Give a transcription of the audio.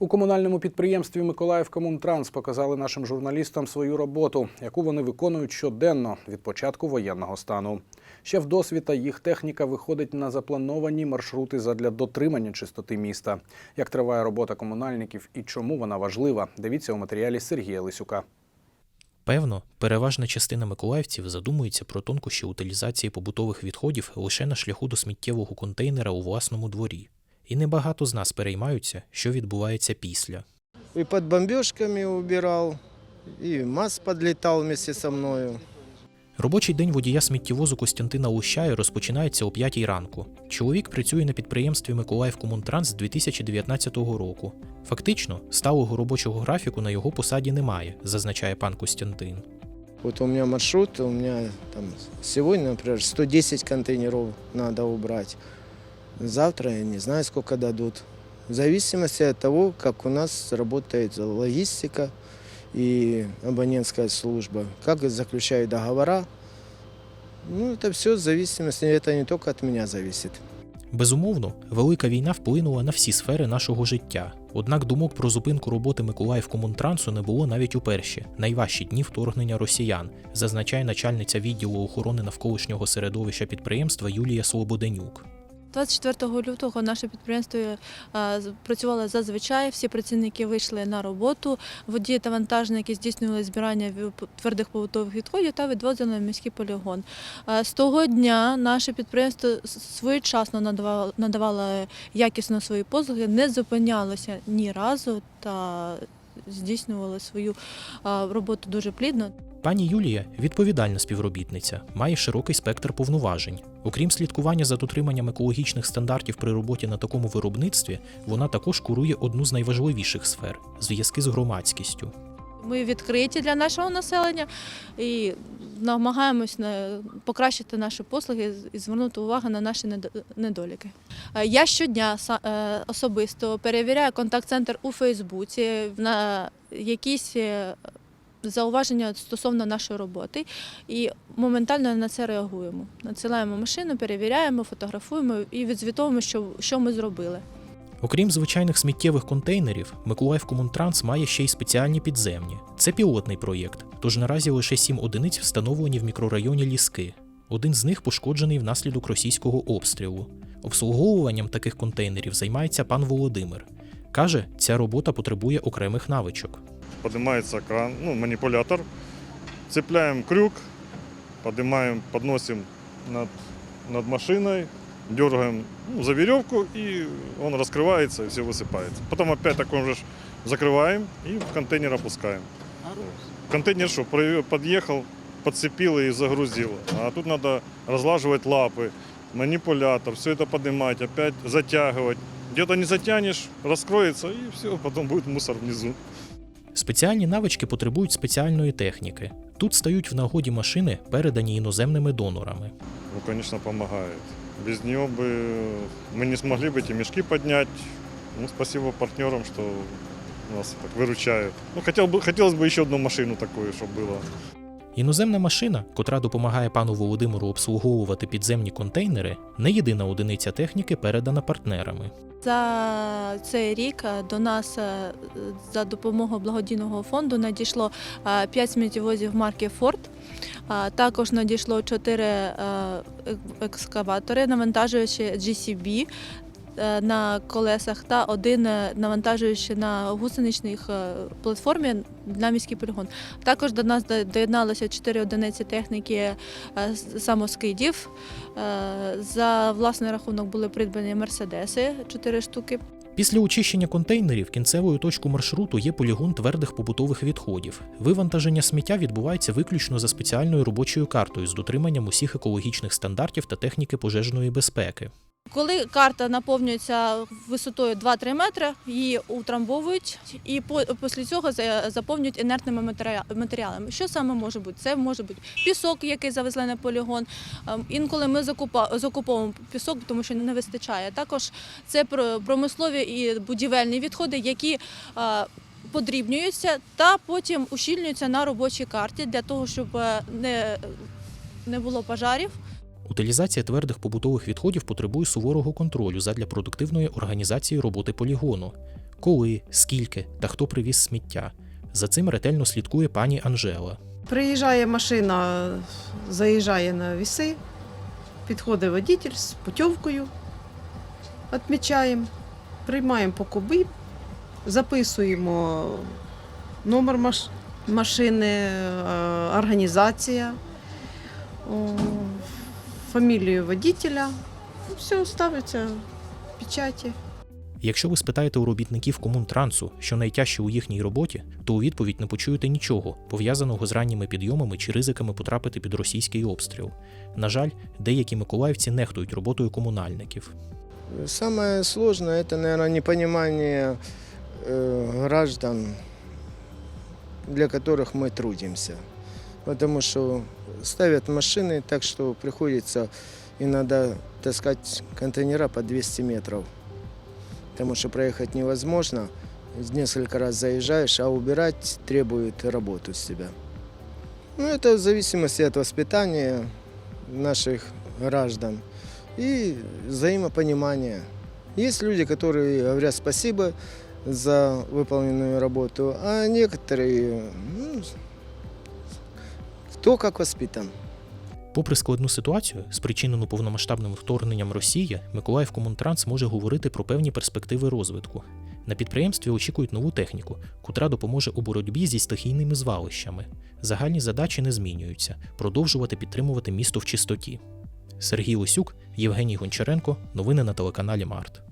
У комунальному підприємстві Миколаїв Комунтранс показали нашим журналістам свою роботу, яку вони виконують щоденно від початку воєнного стану. Ще вдосвіта їх техніка виходить на заплановані маршрути задля дотримання чистоти міста. Як триває робота комунальників і чому вона важлива, дивіться у матеріалі Сергія Лисюка. Певно, переважна частина миколаївців задумується про тонкощі утилізації побутових відходів лише на шляху до сміттєвого контейнера у власному дворі. І небагато з нас переймаються, що відбувається після. И под бомбежками убирал, и МАЗ подлетал вместе со мною. Робочий день водія сміттєвозу Костянтина Лущая розпочинається о 5 ранку. Чоловік працює на підприємстві Миколаїв Комунтранс з 2019 року. Фактично, сталого робочого графіку на його посаді немає, зазначає пан Костянтин. Вот у меня маршрут, у меня там сегодня, например, 110 контейнеров надо убрать. Завтра я не знаю, сколько дадут. В зависимости от того, как у нас работает логистика и абонентская служба, как заключают договора. Ну, это все в зависимости, это не только от меня зависит. Безумовно, велика війна вплинула на всі сфери нашого життя. Однак думок про зупинку роботи Миколаїв Комунтрансу не було навіть у перші найважчі дні вторгнення росіян, зазначає начальниця відділу охорони навколишнього середовища підприємства Юлія Слободенюк. 24 лютого наше підприємство е, працювало зазвичай. Всі працівники вийшли на роботу. Водії та вантажники здійснювали збирання твердих побутових відходів та відвозили на міський полігон. Е, З того дня наше підприємство своєчасно надавало, якісно свої послуги, не зупинялося ні разу та здійснювали свою е, роботу дуже плідно. Пані Юлія відповідальна співробітниця, має широкий спектр повноважень. Окрім слідкування за дотриманням екологічних стандартів при роботі на такому виробництві, вона також курує одну з найважливіших сфер зв'язки з громадськістю. Ми відкриті для нашого населення і намагаємось покращити наші послуги і звернути увагу на наші недоліки. Е, Я щодня е, особисто перевіряю контакт-центр у Фейсбуці на якісь е, зауваження стосовно нашої роботи і моментально на це реагуємо. Надсилаємо машину, перевіряємо, фотографуємо і відзвітовуємо, що, що ми зробили. Окрім звичайних сміттєвих контейнерів, Миколаїв Комунтранс має ще й спеціальні підземні. Це пілотний проєкт, тож наразі лише сім одиниць встановлені в мікрорайоні Ліски. Один з них пошкоджений внаслідок російського обстрілу. Обслуговуванням таких контейнерів займається пан Володимир. Каже, ця робота потребує окремих навичок. поднимается кран, ну, манипулятор, цепляем крюк, поднимаем, подносим над, над машиной, дергаем ну, за веревку, и он раскрывается, и все высыпается. Потом опять такой же ж закрываем и в контейнер опускаем. Контейнер что, при- подъехал, подцепил и загрузил. А тут надо разлаживать лапы, манипулятор, все это поднимать, опять затягивать. Где-то не затянешь, раскроется, и все, потом будет мусор внизу. Спеціальні навички потребують спеціальної техніки. Тут стають в нагоді машини, передані іноземними донорами. Ну, конечно, помогает. Без нее бы мы не смогли бы эти мешки поднять. Ну, спасибо партнерам, что нас так выручают. Ну, хотел бы, хотелось бы еще одну машину такую, чтобы было. Іноземна машина, котра допомагає пану Володимиру обслуговувати підземні контейнери, не єдина одиниця техніки, передана партнерами. За цей рік е, до нас е, за допомогою благодійного фонду надійшло 5 сміттєвозів марки. А Також надійшло 4 екскаватори, навантажуючи GCB е, на колесах та один е, навантажуючи на гусеничних е, платформі на міський полігон. Також до нас до- доєдналося 4 одиниці техніки е, самоскидів. Е, За власний рахунок були придбані мерседеси 4 штуки. Після очищення контейнерів кінцевою точкою маршруту є полігон твердих побутових відходів. Вивантаження сміття відбувається виключно за спеціальною робочою картою з дотриманням усіх екологічних стандартів та техніки пожежної безпеки. Коли карта наповнюється висотою 2-3 метри, її утрамбовують і після цього заповнюють інертними матеріалами. Що саме може бути? Це може бути пісок, який завезли на полігон. Ем, Інколи ми закуповуємо пісок, тому що не вистачає. Також це промислові і будівельні відходи, які е, подрібнюються та потім ущільнюються на робочій карті для того, щоб е, не, не було пожарів. Утилізація твердих побутових відходів потребує суворого контролю задля продуктивної організації роботи полігону. коли, скільки та хто привіз сміття. За цим ретельно слідкує пані Анжела. Приїжджає машина, заїжджає на віси, підходить водитель з путівкою, відмічаємо, приймаємо по куби, записуємо номер маш- машини, е, організація, фамілію водителя. Ну, Все ставиться в печаті. Якщо ви спитаєте у робітників комунтрансу, що найтяжче у їхній роботі, то у відповідь не почуєте нічого, пов'язаного з ранніми підйомами чи ризиками потрапити під російський обстріл. На жаль, деякі миколаївці нехтують роботою комунальників. Самое сложное это, наверное, непонимание э, граждан, для которых мы трудимся. Потому что ставят машины так, что приходится иногда таскать контейнера по 200 метров. Потому что проехать невозможно. Несколько раз заезжаешь, а убирать требует работу с себя. Ну, это в зависимости от воспитания наших граждан и взаимопонимания. Есть люди, которые говорят спасибо за выполненную работу, а некоторые, ну, кто как воспитан. Попри складну ситуацію, спричинену повномасштабним вторгненням Росії, Миколаїв Комунтранс може говорити про певні перспективи розвитку. На підприємстві очікують нову техніку, котра допоможе у боротьбі зі стихійними звалищами. Загальні задачі не змінюються продовжувати підтримувати місто в чистоті. Сергій Лосюк, Євгеній Гончаренко. Новини на телеканалі Март.